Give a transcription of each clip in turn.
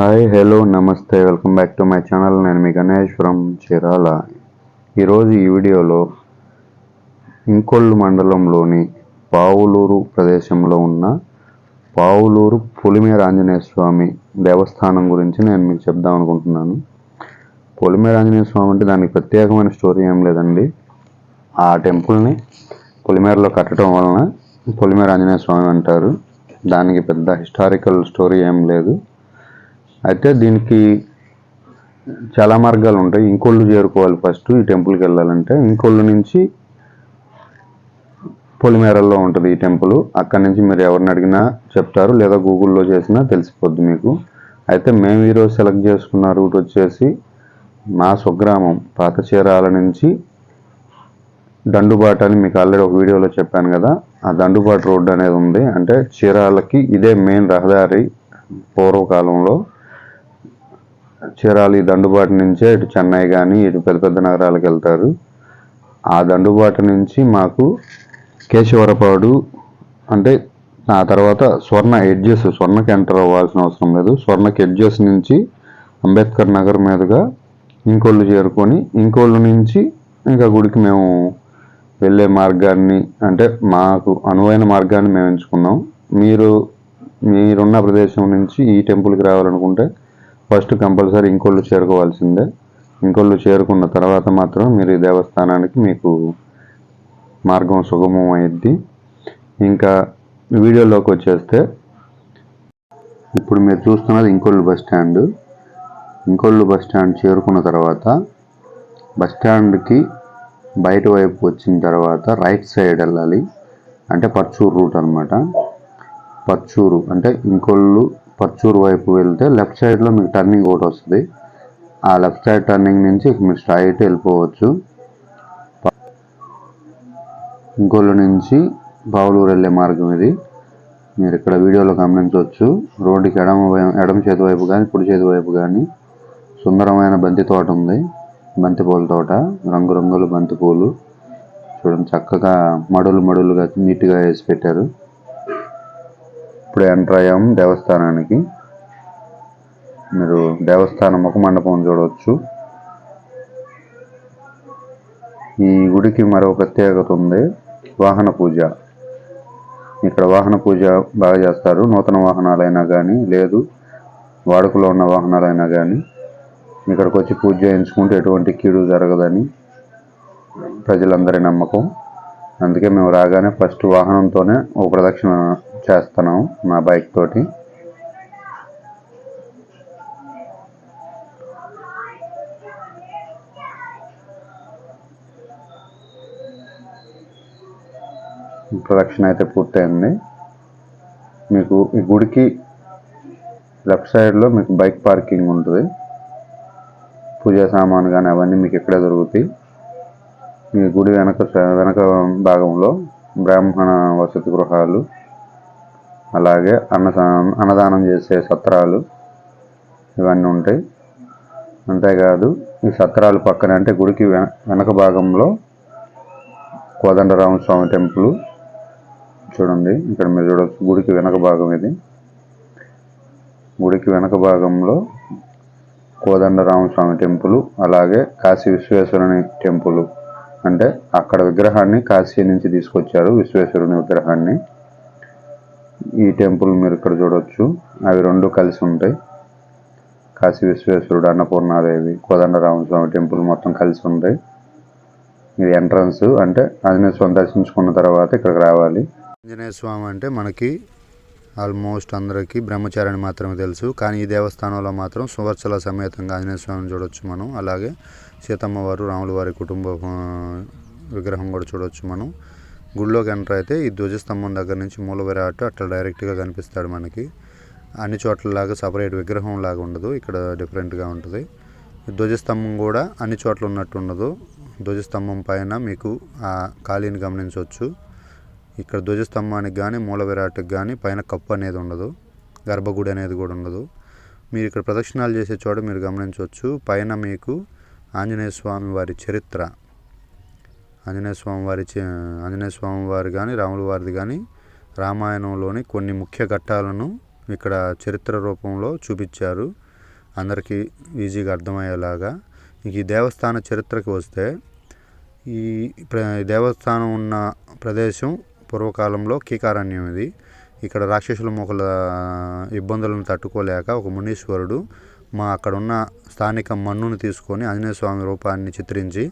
Hi hello నమస్తే welcome back to my channel. నేను మీ గణేష్ ఫ్రమ్ చీరాల. ఈరోజు ఈ వీడియోలో ఇంకొల్లు మండలంలోని పావులూరు ప్రదేశంలో ఉన్న పావులూరు పొలిమేర ఆంజనేయ స్వామి దేవస్థానం గురించి నేను మీకు చెప్దాం అనుకుంటున్నాను. పొలిమేర ఆంజనేయ స్వామి అంటే దానికి ప్రత్యేకమైన స్టోరీ ఏం లేదండి. ఆ టెంపుల్ని పొలిమేరలో కట్టడం వలన పొలిమేర ఆంజనేయ స్వామి అంటారు. దానికి పెద్ద హిస్టారికల్ స్టోరీ ఏం లేదు. అయితే దీనికి చాలా మార్గాలు ఉంటాయి. ఇంకొళ్ళు చేరుకోవాలి ఫస్ట్ ఈ టెంపుల్కి వెళ్ళాలంటే. ఇంకొళ్ళు నుంచి పొలిమేరల్లో ఉంటుంది ఈ టెంపుల్ అక్కడి నుంచి మీరు ఎవరిని అడిగినా చెప్తారు లేదా గూగుల్లో చేసినా తెలిసిపోద్ది మీకు. అయితే మేము ఈరోజు సెలెక్ట్ చేసుకున్న రూట్ వచ్చేసి మా స్వగ్రామం పాత చీరాల నుంచి దండుబాట అని మీకు ఆల్రెడీ ఒక వీడియోలో చెప్పాను కదా. ఆ దండుబాటు రోడ్డు అనేది ఉంది. అంటే చీరాలకి ఇదే మెయిన్ రహదారి పూర్వకాలంలో. చీరాలు ఈ దండుబాటు నుంచే ఇటు చెన్నై కానీ ఇటు పెద్ద పెద్ద నగరాలకు వెళ్తారు. ఆ దండుబాటు నుంచి మాకు కేశవరపాడు అంటే ఆ తర్వాత స్వర్ణ ఎడ్జెస్ స్వర్ణకి ఎంటర్ అవ్వాల్సిన అవసరం లేదు. స్వర్ణకి ఎడ్జెస్ నుంచి అంబేద్కర్ నగర్ మీదుగా ఇంకోళ్ళు చేరుకొని ఇంకోళ్ళు నుంచి ఇంకా గుడికి మేము వెళ్ళే మార్గాన్ని అంటే మాకు అనువైన మార్గాన్ని మేము ఎంచుకున్నాం. మీరు మీరున్న ప్రదేశం నుంచి ఈ టెంపుల్కి రావాలనుకుంటే ఫస్ట్ కంపల్సరీ ఇంకోళ్ళు చేరుకోవాల్సిందే. ఇంకోళ్ళు చేరుకున్న తర్వాత మాత్రం మీరు ఈ దేవస్థానానికి మీకు మార్గం సుగమం అయింది ఇంకా వీడియోలోకి వచ్చేస్తే ఇప్పుడు మీరు చూస్తున్నది Inkollu bus stand. Inkollu bus stand చేరుకున్న తర్వాత బస్ స్టాండ్కి బయట వైపు వచ్చిన తర్వాత రైట్ సైడ్ వెళ్ళాలి. అంటే పర్చూరు రూట్ అనమాట పర్చూరు అంటే ఇంకొల్లు పర్చూరు వైపు వెళ్తే లెఫ్ట్ సైడ్లో మీకు టర్నింగ్ ఒకటి వస్తుంది. ఆ లెఫ్ట్ సైడ్ టర్నింగ్ నుంచి మీరు స్ట్రైట్ వెళ్ళిపోవచ్చు. ఇంకోళ్ళు నుంచి బావులూరు వెళ్ళే మార్గం ఇది. మీరు ఇక్కడ వీడియోలో గమనించవచ్చు. రోడ్డుకి ఎడమ ఎడమ చేతి వైపు కానీ కుడి చేతి వైపు కానీ సుందరమైన బంతి తోట ఉంది. బంతి పూల తోట రంగురంగుల బంతి పూలు. చూడండి చక్కగా మడులు మడులుగా నీట్గా వేసి పెట్టారు. ఇప్పుడు ఎంటర్ అయ్యాము దేవస్థానానికి. మీరు దేవస్థానం ముఖ మండపం చూడవచ్చు ఈ గుడికి మరో ప్రత్యేకత ఉంది. వాహన పూజ. ఇక్కడ వాహన పూజ బాగా చేస్తారు. నూతన వాహనాలైనా కానీ లేదు వాడుకలో ఉన్న వాహనాలైనా కానీ ఇక్కడికి వచ్చి పూజ చేయించుకుంటే ఎటువంటి కీడు జరగదని ప్రజలందరి నమ్మకం. అందుకే మేము రాగానే ఫస్ట్ వాహనంతోనే ఒక ప్రదక్షిణ చేస్తున్నాం మా బైక్ తోటి. ప్రొడక్షన్ అయితే పూర్తయింది. మీకు ఈ గుడికి లెఫ్ట్ సైడ్లో మీకు బైక్ పార్కింగ్ ఉంటుంది. పూజా సామాను కానీ అవన్నీ మీకు ఇక్కడే దొరుకుతాయి. మీ గుడి వెనక వెనక భాగంలో బ్రాహ్మణ వసతి గృహాలు అలాగే అన్నదానం అన్నదానం చేసే సత్రాలు ఇవన్నీ ఉంటాయి. అంతేకాదు ఈ సత్రాలు పక్కన అంటే గుడికి వెన- వెనక భాగంలో కోదండరామ స్వామి టెంపుల్ చూడండి. ఇక్కడ మీరు చూడవచ్చు గుడికి వెనక భాగం ఇది. గుడికి వెనక భాగంలో కోదండరామ స్వామి టెంపుల్ అలాగే కాశీ విశ్వేశ్వరుని టెంపుల్. అంటే అక్కడ విగ్రహాన్ని కాశీ నుంచి తీసుకొచ్చారు విశ్వేశ్వరుని విగ్రహాన్ని. ఈ టెంపుల్ మీరు ఇక్కడ చూడవచ్చు అవి రెండు కలిసి ఉంటాయి. కాశీ విశ్వేశ్వరుడు అన్నపూర్ణాదేవి కోదండరామస్వామి టెంపుల్ మొత్తం కలిసి ఉంటాయి. ఇది ఎంట్రన్స్ అంటే ఆంజనేయ స్వామి దర్శించుకున్న తర్వాత ఇక్కడికి రావాలి. ఆంజనేయ స్వామి అంటే మనకి ఆల్మోస్ట్ అందరికీ బ్రహ్మచారిని మాత్రమే తెలుసు. కానీ ఈ దేవస్థానంలో మాత్రం సువర్చల సమేతంగా ఆంజనేయ స్వామిని చూడొచ్చు మనం. అలాగే సీతమ్మ వారు రాముల వారి కుటుంబ విగ్రహం కూడా చూడొచ్చు మనం. గుడిలోకి ఎంటర్ అయితే ఈ ధ్వజస్తంభం దగ్గర నుంచి మూల విరాట్ అట్లా డైరెక్ట్గా కనిపిస్తాడు మనకి. అన్ని చోట్లలాగా సపరేట్ విగ్రహం లాగా ఉండదు. ఇక్కడ డిఫరెంట్గా ఉంటుంది. ధ్వజస్తంభం కూడా అన్ని చోట్ల ఉన్నట్టు ఉండదు. ధ్వజస్తంభం పైన మీకు ఆ ఖాళీని గమనించవచ్చు. ఇక్కడ ధ్వజస్తంభానికి కానీ మూల విరాట్కి కానీ పైన కప్పు అనేది ఉండదు. గర్భగుడి అనేది కూడా ఉండదు. మీరు ఇక్కడ ప్రదక్షిణాలు చేసే చోట మీరు గమనించవచ్చు. పైన మీకు ఆంజనేయ స్వామి వారి చరిత్ర. ఆంజనేయ స్వామి వారి ఆంజనేయ స్వామి వారి కానీ రాముల వారిది కానీ రామాయణంలోని కొన్ని ముఖ్య ఘట్టాలను ఇక్కడ చరిత్ర రూపంలో చూపించారు. అందరికీ ఈజీగా అర్థమయ్యేలాగా. ఈ దేవస్థాన చరిత్రకి వస్తే ఈ దేవస్థానం ఉన్న ప్రదేశం పూర్వకాలంలో కీకారణ్యం ఇది. ఇక్కడ రాక్షసుల మొక్కల ఇబ్బందులను తట్టుకోలేక ఒక మునీశ్వరుడు మా అక్కడున్న స్థానిక మన్నును తీసుకొని ఆంజనేయ స్వామి రూపాన్ని చిత్రించి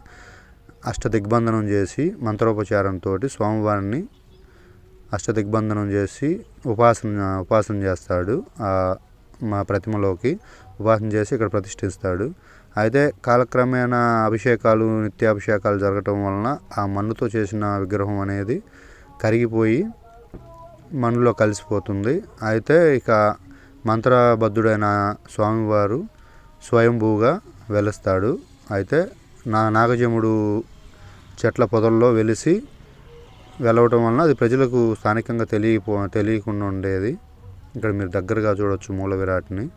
అష్టదిగ్బంధనం చేసి మంత్రోపచారంతో స్వామివారిని అష్టదిగ్బంధనం చేసి ఉపాసన ఉపాసన చేస్తాడు. మా ప్రతిమలోకి ఉపాసన చేసి ఇక్కడ ప్రతిష్ఠిస్తాడు. అయితే కాలక్రమేణా అభిషేకాలు నిత్యాభిషేకాలు జరగటం వలన ఆ మన్నుతో చేసిన విగ్రహం అనేది కరిగిపోయి మన్నులో కలిసిపోతుంది. అయితే ఇక మంత్రబద్ధుడైన స్వామివారు స్వయంభూగా వెలుస్తాడు. అయితే నా నాగజముడు చెట్ల పొదల్లో వెలిసి వెలవటం వలన అది ప్రజలకు స్థానికంగా తెలియపో తెలియకుండా ఉండేది. ఇక్కడ మీరు దగ్గరగా చూడవచ్చు మూల విరాట్ని.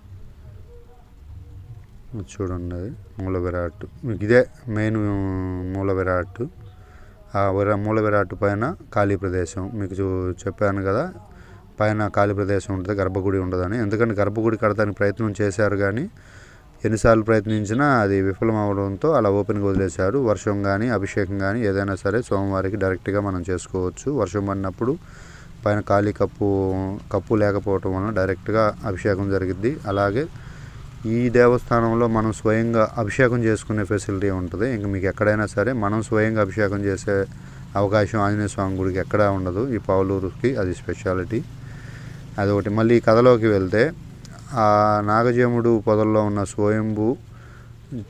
చూడండి అది మూల విరాట్. మీకు ఇదే మెయిన్ మూల విరాట్. ఆ విరా మూల విరాట్ పైన ఖాళీ ప్రదేశం. మీకు చూ- చెప్పాను కదా పైన ఖాళీ ప్రదేశం ఉంటుంది గర్భగుడి ఉండదని. ఎందుకంటే గర్భగుడి కడతానికి ప్రయత్నం చేశారు కానీ ఎన్నిసార్లు ప్రయత్నించినా అది విఫలం అవడంతో అలా ఓపెన్గా వదిలేశారు. వర్షం కానీ అభిషేకం కానీ ఏదైనా సరే సోమవారికి డైరెక్ట్గా మనం చేసుకోవచ్చు. వర్షం పడినప్పుడు పైన ఖాళీ కప్పు కప్పు లేకపోవటం వలన డైరెక్ట్గా అభిషేకం జరిగిద్ది. అలాగే ఈ దేవస్థానంలో మనం స్వయంగా అభిషేకం చేసుకునే ఫెసిలిటీ ఉంటుంది. ఇంక మీకు ఎక్కడైనా సరే మనం స్వయంగా అభిషేకం చేసే అవకాశం ఆంజనేయ స్వామి గుడికి ఎక్కడా ఉండదు. ఈ పావులూరుకి అది స్పెషాలిటీ. అదొకటి. మళ్ళీ ఈ కథలోకి వెళ్తే ఆ నాగజముడు పొదల్లో ఉన్న స్వయంభు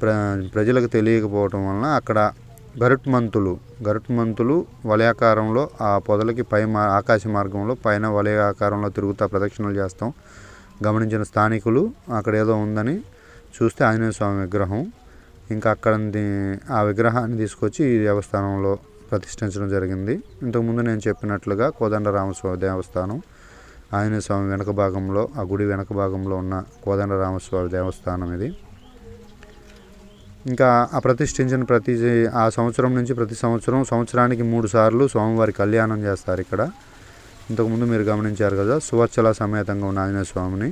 ప్ర ప్రజలకు తెలియకపోవటం వలన అక్కడ గరుత్మంతులు గరుత్మంతులు వలయాకారంలో ఆ పొదలకి పై మా ఆకాశ మార్గంలో పైన వలయాకారంలో తిరుగుతా ప్రదక్షిణలు చేస్తాం. గమనించిన స్థానికులు అక్కడ ఏదో ఉందని చూస్తే ఆంజనేయ స్వామి విగ్రహం ఇంకా అక్కడ ఆ విగ్రహాన్ని తీసుకొచ్చి ఈ దేవస్థానంలో ప్రతిష్ఠించడం జరిగింది. ఇంతకుముందు నేను చెప్పినట్లుగా కోదండరామస్వామి దేవస్థానం ఆంజనేయ స్వామి వెనక భాగంలో ఆ గుడి వెనక భాగంలో ఉన్న కోదండరామస్వామి దేవస్థానం ఇది. ఇంకా ఆ ప్రతిష్ఠించిన ప్రతి ఆ సంవత్సరం నుంచి ప్రతి సంవత్సరం సంవత్సరానికి మూడు సార్లు స్వామివారి కళ్యాణం చేస్తారు ఇక్కడ. ఇంతకుముందు మీరు గమనించారు కదా సువచ్చల సమేతంగా ఉన్న ఆంజనేయ స్వామిని.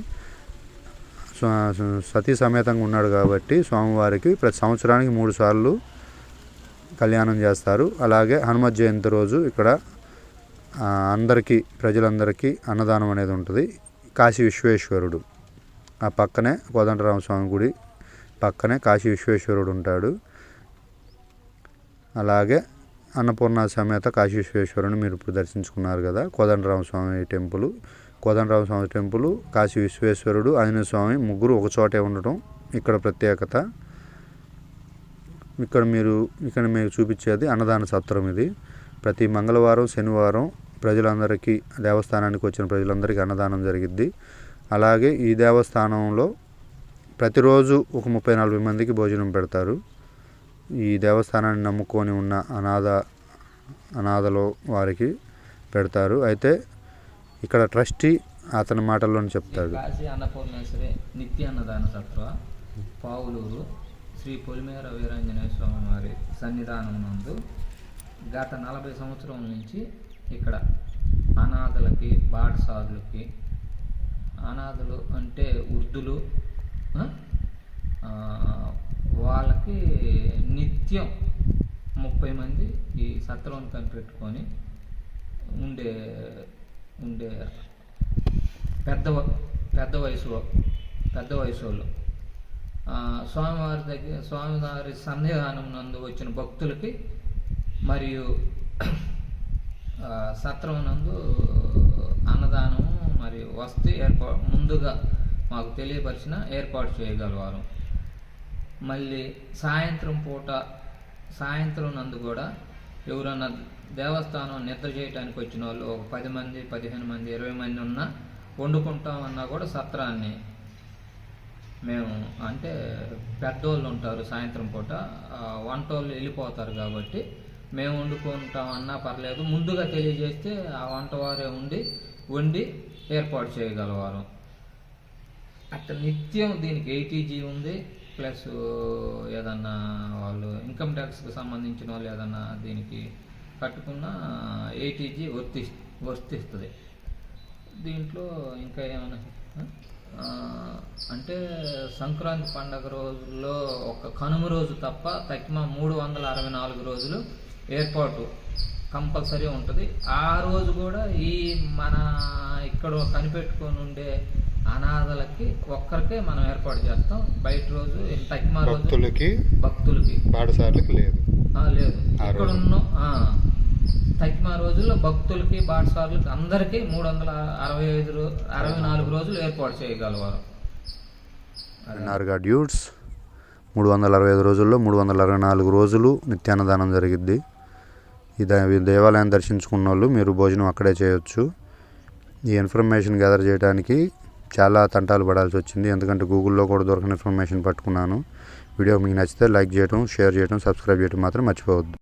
సతీ సమేతంగా ఉన్నాడు కాబట్టి స్వామివారికి ప్రతి సంవత్సరానికి మూడు సార్లు కళ్యాణం చేస్తారు. అలాగే హనుమత్ జయంతి రోజు ఇక్కడ అందరికీ ప్రజలందరికీ అన్నదానం అనేది ఉంటుంది. కాశీ విశ్వేశ్వరుడు. ఆ పక్కనే కోదండరామ స్వామి గుడి పక్కనే కాశీ విశ్వేశ్వరుడు ఉంటాడు. అలాగే అన్నపూర్ణ సమేత కాశీ విశ్వేశ్వరుని మీరు ఇప్పుడు దర్శించుకున్నారు కదా కోదండరామ స్వామి టెంపుల్. కోదండరామ స్వామి టెంపుల్ కాశీ విశ్వేశ్వరుడు ఆంజనేయ స్వామి ముగ్గురు ఒక చోటే ఉండటం ఇక్కడ ప్రత్యేకత. ఇక్కడ మీరు ఇక్కడ మీకు చూపించేది అన్నదాన సత్రం ఇది. ప్రతి మంగళవారం శనివారం ప్రజలందరికీ దేవస్థానానికి వచ్చిన ప్రజలందరికీ అన్నదానం జరిగిద్ది. అలాగే ఈ దేవస్థానంలో ప్రతిరోజు ఒక ముప్పై నలభై మందికి భోజనం పెడతారు. ఈ దేవస్థానాన్ని నమ్ముకొని ఉన్న అనాథ అనాథలో వారికి పెడతారు. అయితే ఇక్కడ ట్రస్టీ అతని మాటల్లోనే చెప్తాడు. కాశీ అన్నపూర్ణేశ్వరి నిత్య అన్నదాన సత్వ పావులూరు శ్రీ పొలిమేర వీరాంజనేయ స్వామి వారి సన్నిధానం నందు గత నలభై సంవత్సరం నుంచి ఇక్కడ అనాథలకి బాటసారులకి అనాథలు అంటే వృద్ధులు వాళ్ళకి నిత్యం ముప్పై మంది ఈ సత్రం కనిపెట్టుకొని ఉండే ఉండే పెద్ద వ- పెద్ద వయసు పెద్ద వయసు వాళ్ళు స్వామివారి దగ్గర స్వామివారి సన్నిధానం నందు వచ్చిన భక్తులకి మరియు సత్రం నందు అన్నదానం మరియు వస్తు ఏర్పా ముందుగా మాకు తెలియపరిచిన ఏర్పాటు చేయగలవారు. మళ్ళీ సాయంత్రం పూట సాయంత్రం నందు కూడా ఎవరన్నా దేవస్థానం నిద్ర చేయడానికి వచ్చిన వాళ్ళు ఒక పది మంది పదిహేను మంది ఇరవై మంది ఉన్నా వండుకుంటామన్నా కూడా సత్రాన్ని మేము అంటే పెద్దోళ్ళు ఉంటారు సాయంత్రం పూట వంటోళ్ళు వెళ్ళిపోతారు కాబట్టి మేము వండుకుంటాం అన్నా పర్లేదు. ముందుగా తెలియజేస్తే ఆ వంటవారే ఉండి వండి ఏర్పాటు చేయగలవారు. అట్లా నిత్యం దీనికి ఎయిటీజీ ఉంది. ప్లస్ ఏదన్నా వాళ్ళు ఇన్కమ్ ట్యాక్స్కి సంబంధించిన వాళ్ళు ఏదన్నా దీనికి కట్టుకున్న ఎయిటీజీ వర్తి వర్తిస్తుంది. దీంట్లో ఇంకా ఏమైనా అంటే సంక్రాంతి పండగ రోజుల్లో ఒక కనుమ రోజు తప్ప తక్కిమ మూడు వందల అరవై నాలుగు రోజులు ఏర్పాటు కంపల్సరీ ఉంటుంది. ఆ రోజు కూడా ఈ మన ఇక్కడ కనిపెట్టుకొని ఉండే అనాథలకి ఒక్కరికే మనం ఏర్పాటు చేస్తాం. బయట రోజు తక్కిమ భక్తులకి భక్తులకి. పాఠశాలకి లేదు. ఆ, లేదు. ఆ ఇక్కడ. ఉన్న తక్కిమ రోజుల్లో భక్తులకి బాటసార్లకి అందరికీ మూడు వందల అరవై ఐదు అరవై నాలుగు రోజులు ఏర్పాటు చేయగలవారు. డ్యూట్స్ మూడు వందల అరవై ఐదు రోజుల్లో మూడు వందల అరవై నాలుగు రోజులు నిత్యాన్నదానం జరిగిద్ది. ఈ దేవాలయం దర్శించుకున్న వాళ్ళు మీరు భోజనం అక్కడే చేయొచ్చు. ఈ ఇన్ఫర్మేషన్ గ్యాదర్ చేయడానికి చాలా తంటాలు పడాల్సి వచ్చింది. ఎందుకంటే గూగుల్లో కూడా దొరకని ఇన్ఫర్మేషన్ పట్టుకున్నాను. వీడియో మీకు నచ్చితే లైక్ చేయడం షేర్ చేయడం సబ్స్క్రైబ్ చేయడం మాత్రం మర్చిపోవద్దు.